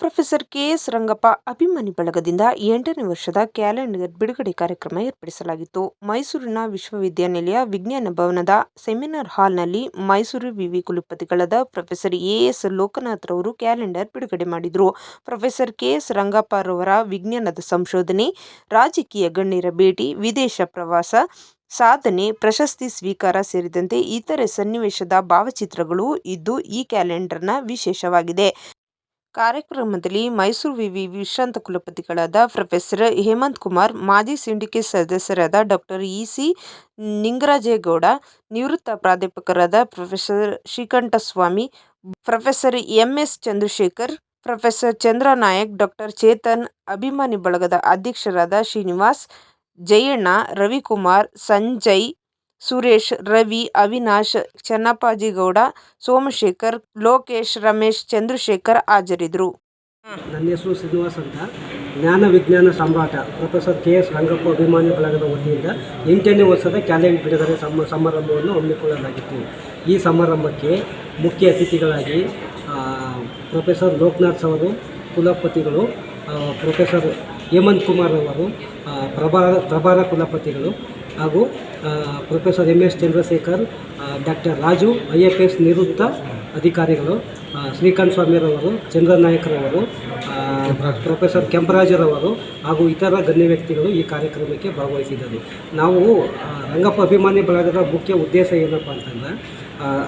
Professor KS Rangappa ಅಭಿಮಾನಿ ಬಳಗದಿಂದ ಎಂಟನೇ ವರ್ಷದ ಕ್ಯಾಲೆಂಡರ್ ಬಿಡುಗಡೆ ಕಾರ್ಯಕ್ರಮ ಏರ್ಪಡಿಸಲಾಗಿತ್ತು. ಮೈಸೂರಿನ ವಿಶ್ವವಿದ್ಯಾನಿಲಯ ವಿಜ್ಞಾನ ಭವನದ ಸೆಮಿನಾರ್ ಹಾಲ್ನಲ್ಲಿ ಮೈಸೂರು ವಿವಿ ಕುಲಪತಿಗಳಾದ ಪ್ರೊಫೆಸರ್ ಎಎಸ್ ಲೋಕನಾಥ್ರವರು ಕ್ಯಾಲೆಂಡರ್ ಬಿಡುಗಡೆ ಮಾಡಿದರು. ಪ್ರೊಫೆಸರ್ ಕೆಎಸ್ ರಂಗಪ್ಪರವರ ವಿಜ್ಞಾನದ ಸಂಶೋಧನೆ, ರಾಜಕೀಯ ಗಣ್ಯರ ಭೇಟಿ, ವಿದೇಶ ಪ್ರವಾಸ, ಸಾಧನೆ, ಪ್ರಶಸ್ತಿ ಸ್ವೀಕಾರ ಸೇರಿದಂತೆ ಇತರೆ ಸನ್ನಿವೇಶದ ಭಾವಚಿತ್ರಗಳು ಇದ್ದು ಈ ಕ್ಯಾಲೆಂಡರ್ನ ವಿಶೇಷವಾಗಿದೆ. ಕಾರ್ಯಕ್ರಮದಲ್ಲಿ ಮೈಸೂರು ವಿವಿ ವಿಶ್ರಾಂತ ಕುಲಪತಿಗಳಾದ ಪ್ರೊಫೆಸರ್ ಹೇಮಂತ್ ಕುಮಾರ್, ಮಾಜಿ ಸಿಂಡಿಕೇಟ್ ಸದಸ್ಯರಾದ ಡಾಕ್ಟರ್ ಇಸಿ ನಿಂಗರಾಜೇಗೌಡ, ನಿವೃತ್ತ ಪ್ರಾಧ್ಯಾಪಕರಾದ professor Srikantaswamy, professor MS Chandrashekar, professor Chandra Nayak doctor Chetan ಅಭಿಮಾನಿ ಬಳಗದ ಅಧ್ಯಕ್ಷರಾದ ಶ್ರೀನಿವಾಸ್ ಜಯಣ್ಣ, ರವಿಕುಮಾರ್, ಸಂಜಯ್ ಸುರೇಶ್, ರವಿ, ಅವಿನಾಶ್, ಚನ್ನಪ್ಪಾಜಿಗೌಡ, ಸೋಮಶೇಖರ್, ಲೋಕೇಶ್, ರಮೇಶ್, ಚಂದ್ರಶೇಖರ್ ಹಾಜರಿದ್ದರು. ನನ್ನ ಹೆಸರು ಶ್ರೀನಿವಾಸ್ ಅಂತ. ಜ್ಞಾನ ವಿಜ್ಞಾನ ಸಾಮ್ರಾಟ ಪ್ರೊಫೆಸರ್ ಕೆ ಎಸ್ ರಂಗಪ್ಪ ಅಭಿಮಾನಿ ಬಳಗದ ವತಿಯಿಂದ ಎಂಟನೇ ವರ್ಷದ ಕ್ಯಾಲೆಂಡರ್ ಬಿಡುಗಡೆ ಸಮ, ಸಮಾರಂಭವನ್ನು ಹಮ್ಮಿಕೊಳ್ಳಲಾಗಿತ್ತು. ಈ ಸಮಾರಂಭಕ್ಕೆ ಮುಖ್ಯ ಅತಿಥಿಗಳಾಗಿ ಪ್ರೊಫೆಸರ್ ಲೋಕನಾಥ್ ಅವರು ಕುಲಪತಿಗಳು ಪ್ರೊಫೆಸರ್ ಹೇಮಂತ್ ಕುಮಾರ್ ಅವರು ಪ್ರಭಾರ ಪ್ರಭಾರ ಕುಲಪತಿಗಳು ಹಾಗೂ professor M S Chandrashekar doctor Raju I F S ನಿವೃತ್ತ ಅಧಿಕಾರಿಗಳು ಶ್ರೀಕಾಂತ್ ಸ್ವಾಮಿರವರು ಚಂದ್ರನಾಯಕರವರು ನಾಯಕರವರು ಪ್ರೊಫೆಸರ್ ಕೆಂಪರಾಜರವರು ಹಾಗೂ ಇತರ ಗಣ್ಯ ವ್ಯಕ್ತಿಗಳು ಈ ಕಾರ್ಯಕ್ರಮಕ್ಕೆ ಭಾಗವಹಿಸಿದ್ದರು. ನಾವು ರಂಗಪ್ಪ ಅಭಿಮಾನಿ ಬಳಗದ ಮುಖ್ಯ ಉದ್ದೇಶ ಏನಪ್ಪ ಅಂತಂದರೆ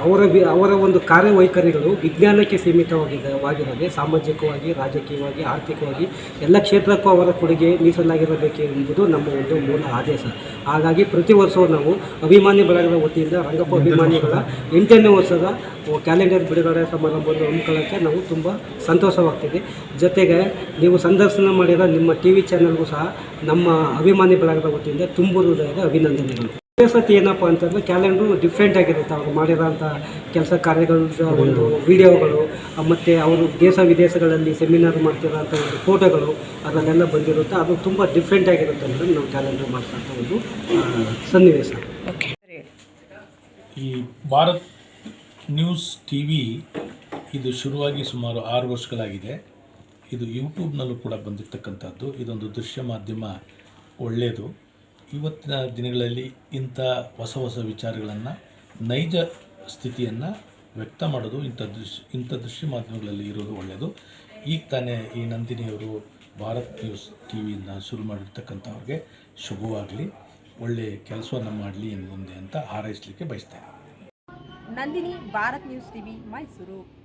ಅವರ ಅವರ ಒಂದು ಕಾರ್ಯವೈಖರಿಗಳು ವಿಜ್ಞಾನಕ್ಕೆ ಸೀಮಿತವಾಗಿದೆ ವಾಗಿರದೆ ಸಾಮಾಜಿಕವಾಗಿ, ರಾಜಕೀಯವಾಗಿ, ಆರ್ಥಿಕವಾಗಿ ಎಲ್ಲ ಕ್ಷೇತ್ರಕ್ಕೂ ಅವರ ಕೊಡುಗೆ ಮೀಸಲಾಗಿರಬೇಕು ಎಂಬುದು ನಮ್ಮ ಒಂದು ಮೂಲ ಆದೇಶ. ಹಾಗಾಗಿ ಪ್ರತಿ ವರ್ಷವೂ ನಾವು ಅಭಿಮಾನಿ ಬಳಗದ ವತಿಯಿಂದ ರಂಗಪ್ಪ ಅಭಿಮಾನಿಗಳ ಎಂಟನೇ ವರ್ಷದ ಕ್ಯಾಲೆಂಡರ್ ಬಿಡುಗಡೆ ಸಮಾರಂಭವನ್ನು ಹಮ್ಮಿಕೊಳ್ಳೋಕ್ಕೆ ನಾವು ತುಂಬ ಸಂತೋಷವಾಗ್ತಿದೆ. ಜೊತೆಗೆ ನೀವು ಸಂದರ್ಶನ ಮಾಡಿದ ನಿಮ್ಮ ಟಿ ವಿ ಚಾನಲ್ಗೂ ಸಹ ನಮ್ಮ ಅಭಿಮಾನಿ ಬಳಗದ ವತಿಯಿಂದ ತುಂಬು ಹೃದಯದ ಅಭಿನಂದನೆಗಳು. ವಿಶೇಷತೆ ಏನಪ್ಪ ಅಂತಂದ್ರೆ ಕ್ಯಾಲೆಂಡ್ರು ಡಿಫ್ರೆಂಟ್ ಆಗಿರುತ್ತೆ. ಅವರು ಮಾಡಿರೋಂಥ ಕೆಲಸ ಕಾರ್ಯಗಳ ಒಂದು ವಿಡಿಯೋಗಳು ಮತ್ತು ಅವರು ದೇಶ ವಿದೇಶಗಳಲ್ಲಿ ಸೆಮಿನಾರ್ ಮಾಡ್ತಿರೋಂಥ ಒಂದು ಫೋಟೋಗಳು ಅದನ್ನೆಲ್ಲ ಬಂದಿರುತ್ತೆ. ಅದು ತುಂಬ ಡಿಫ್ರೆಂಟ್ ಆಗಿರುತ್ತೆ ಅಂದರೆ ನಾವು ಕ್ಯಾಲೆಂಡ್ರ್ ಮಾಡ್ತಕ್ಕಂಥ ಒಂದು ಸನ್ನಿವೇಶ. ಸನ್ನಿವೇಶ ಈ ಭಾರತ್ ನ್ಯೂಸ್ ಟಿ ವಿ ಇದು ಶುರುವಾಗಿ ಸುಮಾರು ಆರು ವರ್ಷಗಳಾಗಿದೆ. ಇದು ಯೂಟ್ಯೂಬ್ನಲ್ಲೂ ಕೂಡ ಬಂದಿರತಕ್ಕಂಥದ್ದು. ಇದೊಂದು ದೃಶ್ಯ ಮಾಧ್ಯಮ ಒಳ್ಳೆಯದು ಇವತ್ತಿನ ದಿನಗಳಲ್ಲಿ ಇಂಥ ಹೊಸ ಹೊಸ ವಿಚಾರಗಳನ್ನು, ನೈಜ ಸ್ಥಿತಿಯನ್ನು ವ್ಯಕ್ತ ಮಾಡೋದು ಇಂಥ ದೃಶ್ಯ ಇಂಥ ದೃಶ್ಯ ಮಾಧ್ಯಮಗಳಲ್ಲಿ ಇರೋದು ಒಳ್ಳೆಯದು. ಈಗ ತಾನೇ ಈ ನಂದಿನಿಯವರು ಭಾರತ್ ನ್ಯೂಸ್ ಟಿ ವಿಯಿಂದ ಶುರು ಮಾಡಿರ್ತಕ್ಕಂಥವ್ರಿಗೆ ಶುಭವಾಗಲಿ. ಒಳ್ಳೆಯ ಕೆಲಸವನ್ನು ಮಾಡಲಿ ಇನ್ನು ಮುಂದೆ ಅಂತ ಹಾರೈಸಲಿಕ್ಕೆ ಬಯಸ್ತೇನೆ. Nandini, Bharat news TV, Mysuru.